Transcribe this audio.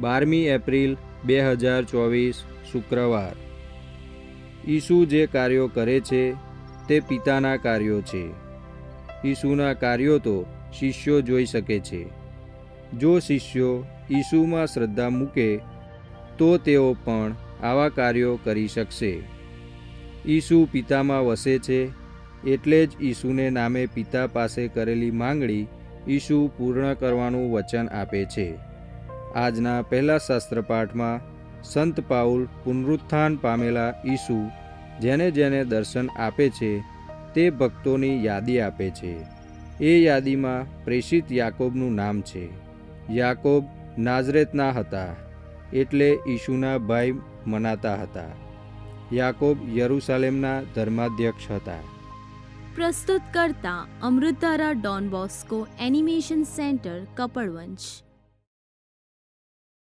બારમી એપ્રિલ બે હજાર ચોવીસ, શુક્રવાર. ઈસુ જે કાર્યો કરે છે, તે પિતાના કાર્યો છે. ઈસુના કાર્યો તો શિષ્યો જોઈ શકે છે. જો શિષ્યો ઈસુમાં શ્રદ્ધા મૂકે, તો તેઓ પણ આવા કાર્યો કરી શકશે. ઈસુ પિતામાં વસે છે, એટલે જ ઈસુને નામે પિતા પાસે કરેલી માંગણી ઈસુ પૂર્ણ કરવાનું વચન આપે છે. આજના પહેલા શાસ્ત્રપાઠમાં સંત પાઉલ પુનરુત્થાન પામેલા ઈસુ જેને જેને દર્શન આપે છે, તે ભક્તોની યાદી આપે છે. એ યાદીમાં પ્રેષિત યાકોબનું નામ છે. યાકોબ નાઝરેતના હતા, એટલે ઈશુના ભાઈ મનાતા હતા. યાકોબ યરુસાલેમના ધર્માધ્યક્ષ હતા. પ્રસ્તુત કરતા અમૃતારા Don Bosco animation centre Kapadvanj